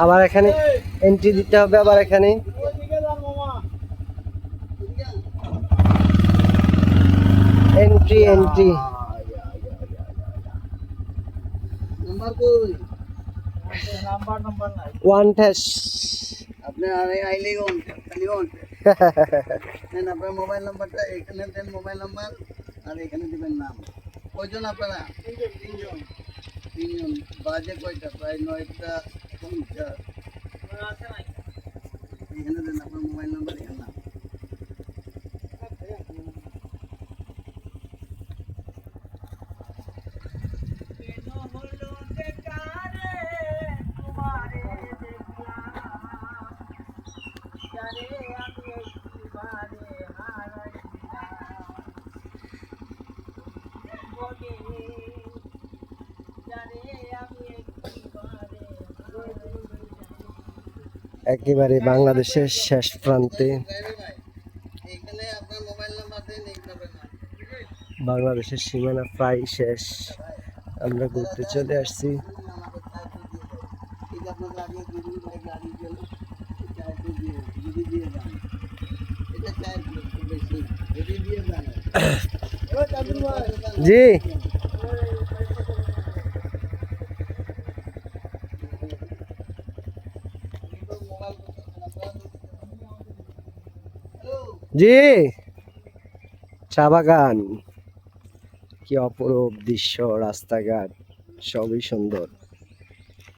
আবার এখানে এন্ট্রি দিতে হবে আবার এখানে। এন্ট্রি এন্ট্রি ওয়ান ঠেস আপনি আইলেই অন খালি দেন আপনার মোবাইল নাম্বারটা এখানে দেন মোবাইল নাম্বার আর এখানে দিবেন নাম। কয়জন আপনারা? তিনজন। তিনজন। বাজে কয়টা? প্রায় নয়টা পঞ্চাশ। এখানে দেন, আপনার মোবাইল নাম্বার এখানে নাম। একেবারে বাংলাদেশের শেষ প্রান্তে। বাংলাদেশের সীমানা প্রায় শেষ। আমরা ঘুরতে চলে আসছি। ঠিক জি। চা বাগান কি অপরূপ দৃশ্য রাস্তাঘাট সবই সুন্দর।